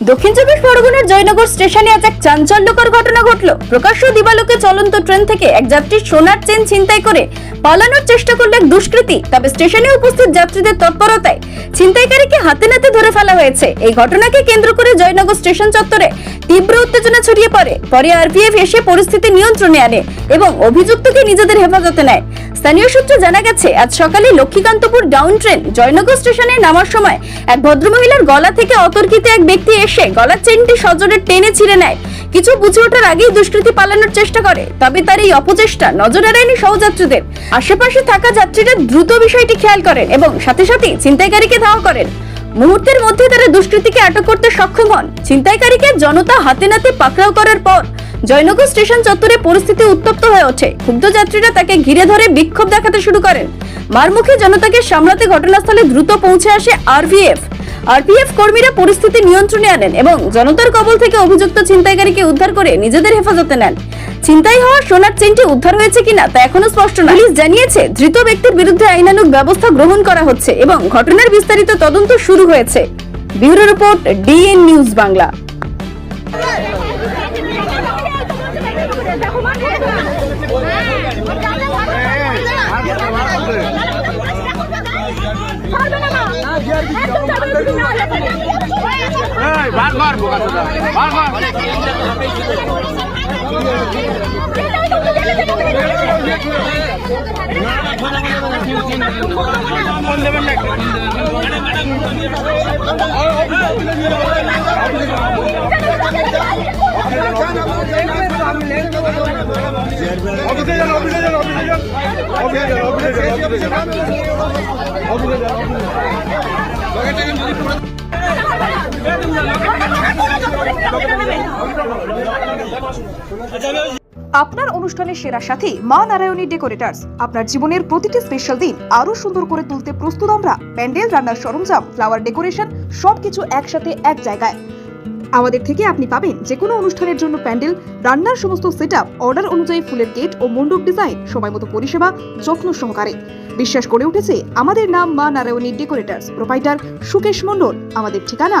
দক্ষিণ চব্বিশ পরগনার জয়নগর স্টেশনে আজ এক চাঞ্চল্যকর ঘটনা ঘটল। প্রকাশ্য দিবালোকে চলন্ত ট্রেন থেকে এক যাত্রীর সোনার চেন ছিনতাই করে পালানোর চেষ্টা করল এক দুষ্কৃতী, তবে স্টেশনে উপস্থিত যাত্রীদের তৎপরতায় ছিনতাইকারীকে হাতে নাতে ধরে ফেলা হয়েছে। এই ঘটনাকে কেন্দ্র করে জয়নগর স্টেশন চত্বরে তীব্র উত্তেজনা ছড়িয়ে পড়ে। পরে আরপিএফ এসে পরিস্থিতি নিয়ন্ত্রণে আনে এবং অভিযুক্তকে নিজেদের হেফাজতে নেয়। স্থানীয় সূত্রে জানা গেছে, আজ সকালে লক্ষ্মীকান্তপুর ডাউন ট্রেন জয়নগর স্টেশনে নামার সময় এক ভদ্রমহিলার গলা থেকে অতর্কিত এক ব্যক্তি এসে গলার চেনটি সজোরে টেনে ছিঁড়ে নেয়। কিছু বুঝে ওঠার আগেই দুষ্কৃতী পালানোর চেষ্টা করে, তবে তার এই অপচেষ্টা নজর এড়ায়নি সহযাত্রীদের। আশেপাশে থাকা যাত্রীরা দ্রুত বিষয়টি খেয়াল করেন এবং সাথে সাথেই ছিনতাইকারীকে ধাওয়া করেন। মুহূর্তের মধ্যে তারা দুষ্কৃতীকে আটক করতে সক্ষম হন। ছিনতাইকারীকে জনতা হাতে নাতে পাকড়াও করার পর জয়নগর স্টেশন চত্বরে পরিস্থিতি উত্তপ্ত হয়ে ওঠে। ক্ষুব্ধ যাত্রীরা তাকে ঘিরে ধরে বিক্ষোভ দেখাতে শুরু করেন। মারমুখী জনতাকে সামলাতে ঘটনাস্থলে দ্রুত পৌঁছে আসে আরভিএফ। আরপিএফ কর্মীরা পরিস্থিতি নিয়ন্ত্রণে আনেন এবং জনতার কবল থেকে অভিযুক্ত ছিনতাইকারীকে উদ্ধার করে নিজেদের হেফাজতে নেন। ছিনতাই হওয়া সোনার চেনটি উদ্ধার হয়েছে কিনা তা এখনও স্পষ্ট না পুলিশ জানিয়েছে, ধৃত ব্যক্তির বিরুদ্ধে আইনানুগ ব্যবস্থা গ্রহণ করা হচ্ছে এবং ঘটনার বিস্তারিত তদন্ত শুরু হয়েছে। Bureau report DN news Bangla. অফিসে যান, অফিসে যান, অফিসে যান। অফিসে যান, অফিসে যান, আপনার অনুষ্ঠানের সেরা সাথী মা নারায়ণী ডেকোরেটার্স। আপনার জীবনের প্রতিটি স্পেশাল দিন আরও সুন্দর করে তুলতে প্রস্তুত আমরা। প্যান্ডেল, রান্নার সরঞ্জাম ফ্লাওয়ার ডেকোরেশন সবকিছু একসাথে এক জায়গায়। আমাদের থেকে আপনি পাবেন যে কোনো অনুষ্ঠানের জন্য প্যান্ডেল, রান্নার সমস্ত সেট অর্ডার অনুযায়ী ফুলের গেট ও মণ্ডপ ডিজাইন সময় মতো পরিষেবা, যত্ন সহকারে। বিশ্বাস করে উঠেছে, আমাদের নাম মা নারায়ণী ডেকোরেটার্স প্রোপাইটার সুকেশ মণ্ডল, আমাদের ঠিকানা।